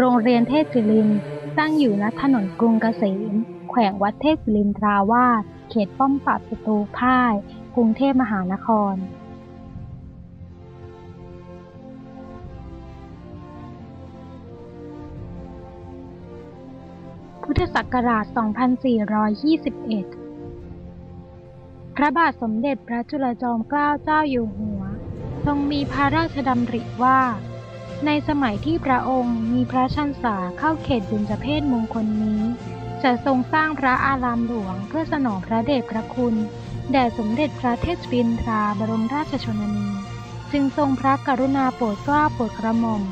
โรงเรียนเทพศิรินตั้งอยู่ณถนนกรุงเกษม แขวงวัดเทพศิรินทราวาสเขตป้อมปราบศัตรูพ่าย กรุงเทพมหานครพุทธศักราช 2421 พระบาทสมเด็จพระจุลจอมเกล้าเจ้าอยู่หัว ทรงมีพระราชดำริว่า ในสมัยที่พระองค์มีพระชันษาเข้าเขตบุญจเพศมงคลนี้ จะทรงสร้างพระอารามหลวงเพื่อสนองพระเดชพระคุณ แด่สมเด็จพระเทพรินทราบรมราชชนนี จึงทรงพระกรุณาโปรดเกล้าโปรดกระหม่อม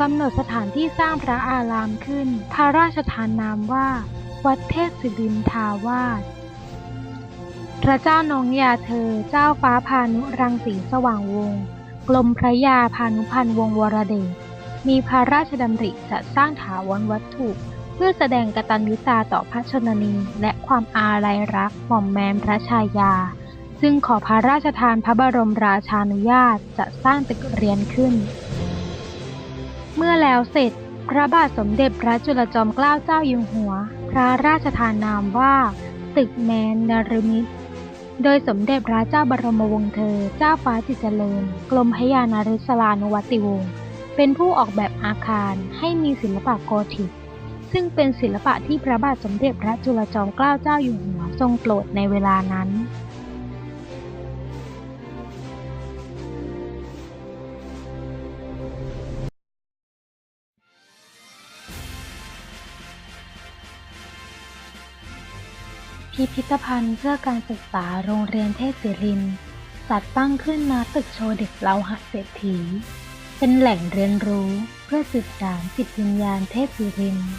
กำหนดสถานที่สร้างพระอารามขึ้น พระราชทานนามว่า วัดเทพศิรินทาวาสพระเจ้านองยาเธอเจ้าฟ้าพานุรังสีสว่างวงศ์ กรมพระยาพานุพันธ์วงวรเดชมีพระราชดำริจะสร้างถาวรวัตถุ เพื่อแสดงกตัญญูตาต่อพระชนนีและความอาลัยรักหม่อมแมมพระชายา ซึ่งขอพระราชทานพระบรมราชานุญาตจะสร้างตึกเรียนขึ้น เมื่อแล้วเสร็จ พระบาทสมเด็จพระจุลจอมเกล้าเจ้าอยู่หัว พระราชทานนามว่า ตึกแมนนรมิตร โดยสมเด็จพระเจ้าบรมวงศ์เธอ เจ้าฟ้าจิตเจริญ กรมพยานาริศลานุวัติวงศ์ เป็นผู้ออกแบบอาคารให้มีศิลปะโกธิก ซึ่งเป็นศิลปะที่พระบาทสมเด็จพระจุลจอมเกล้าเจ้าอยู่หัวทรงโปรดในเวลานั้น พิพิธภัณฑ์เพื่อการศึกษาโรงเรียนเทพศิรินส์จัดตั้งขึ้นณตึกโชว์เด็กเลาหะเศรษฐี เป็นแหล่งเรียนรู้เพื่อสืบสานจิตวิญญาณเทพศิรินทร์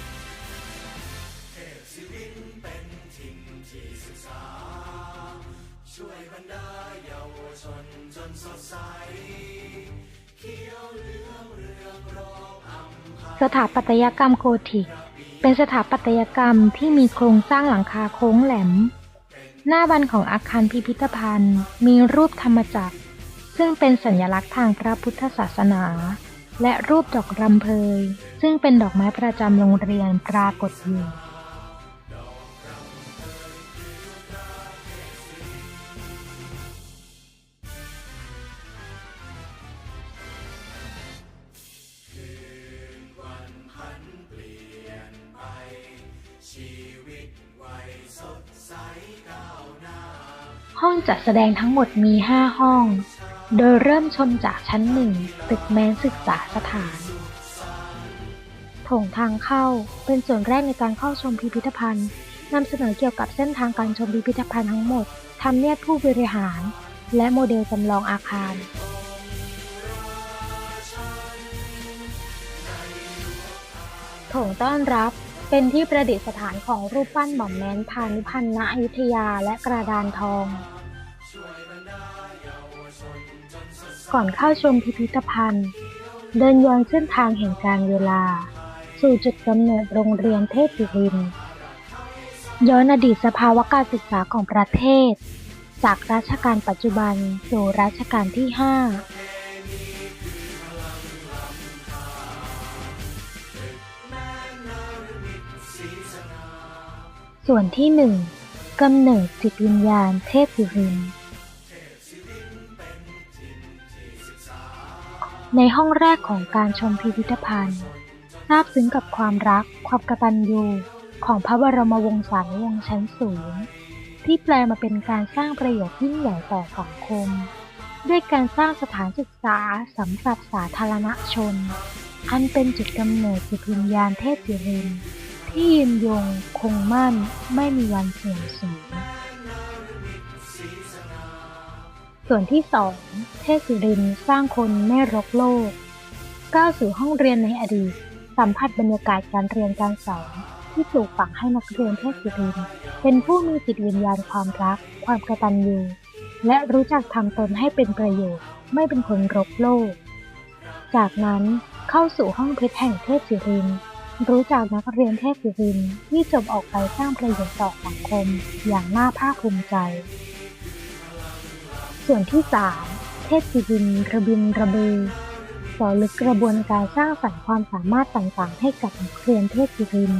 สถาปัตยกรรมโกธิก เป็นสถาปัตยกรรมที่มีโครงสร้างหลังคาโค้งแหลม หน้าบันของอาคารพิพิธภัณฑ์ มีรูปธรรมจักร ซึ่งเป็นสัญลักษณ์ทางพระพุทธศาสนา และรูปดอกรำเพยซึ่งเป็นดอกไม้ประจำโรงเรียนปรากฏอยู่ จัดแสดงทั้งหมดมี 5 ห้อง โดยเริ่มชมจากชั้นหนึ่งตึกแมนศึกษาสถาน โถงทางเข้าเป็นส่วนแรกในการเข้าชมพิพิธภัณฑ์นำเสนอเกี่ยวกับเส้นทางการชมพิพิธภัณฑ์ทั้งหมดทำเนียบผู้บริหาร และโมเดลจำลองอาคาร โถงต้อนรับเป็นที่ประดิษฐานของรูปปั้นหม่อมแม้นพานุพันธ์ณอยุธยาและกระดานทอง ก่อนเข้าชมพิพิธภัณฑ์ เดินย้อนเส้นทางแห่งการเวลา สู่จุดกำเนิดโรงเรียนเทพศิริน ย้อนอดีตสภาวะการศึกษาของประเทศ จากรัชกาลปัจจุบันสู่รัชกาลที่ 5ส่วนที่หนึ่งกำเนิดจิตวิญญาณเทพศิริน ในห้องแรกของการชมพิพิธภัณฑ์ซาบซึ้งกับความรัก ความกตัญญูของพระบรมวงศานุวงศ์ชั้นสูง ที่แปลมาเป็นการสร้างประโยชน์ยิ่งใหญ่ต่อสังคม ด้วยการสร้างสถานศึกษาสำหรับสาธารณชน อันเป็นจุดกำเนิดจิตวิญญาณเทพศิรินที่ยืนยงคงมั่นไม่มีวันเสื่อมสูญ ส่วนที่สองเทพศิรินสร้างคนไม่รกโลก ก้าวสู่ห้องเรียนในอดีต สัมผัสบรรยากาศการเรียนการสอนที่ปลูกฝังให้นักเรียนเทพศิรินเป็นผู้มีจิตวิญญาณความรัก ความกตัญญูและรู้จักทำตนให้เป็นประโยชน์ไม่เป็นคนรกโลก จากนั้นเข้าสู่ห้องเพชรแห่งเทพศิริน รู้จักนักเรียนเทพศิรินที่จบออกไปสร้างประโยชน์ต่อสังคมอย่างน่าภาคภูมิใจ ส่วนที่ 3 เทพศิรินทร์ระบินระเบือสอนลึกกระบวนการสร้างสรรค์ความสามารถต่างๆ ให้กับนักเรียนเทพศิริน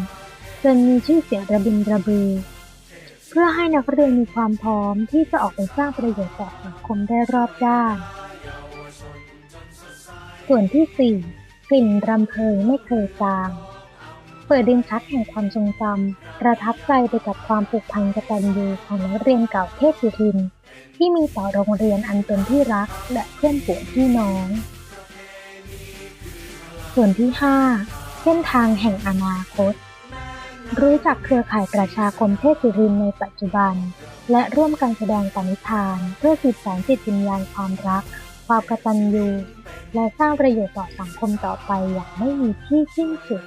จนมีชื่อเสียงระบินระเบือ เพื่อให้นักเรียนมีความพร้อมที่จะออกไปสร้างประโยชน์ต่อสังคมได้รอบด้าน ส่วนที่ 4 กลิ่นรำเพยไม่เคยจาง เปิดดินชักแห่งความทรงจำประทับใจไปกับความผูกพันกตัญญูของนักเรียนเก่าเทพศิริน ที่มีต่อโรงเรียนอันเป็นที่รักและเพื่อนฝูงพี่น้อง ส่วนที่ 5 เส้นทางแห่งอนาคต รู้จักเครือข่ายประชาคมเทพศิรินในปัจจุบัน และร่วมกันแสดงปณิธาน เพื่อสืบสานจิตวิญญาณความรัก ความกตัญญูและสร้างประโยชน์ต่อสังคมต่อไปอย่างไม่มีที่สิ้นสุด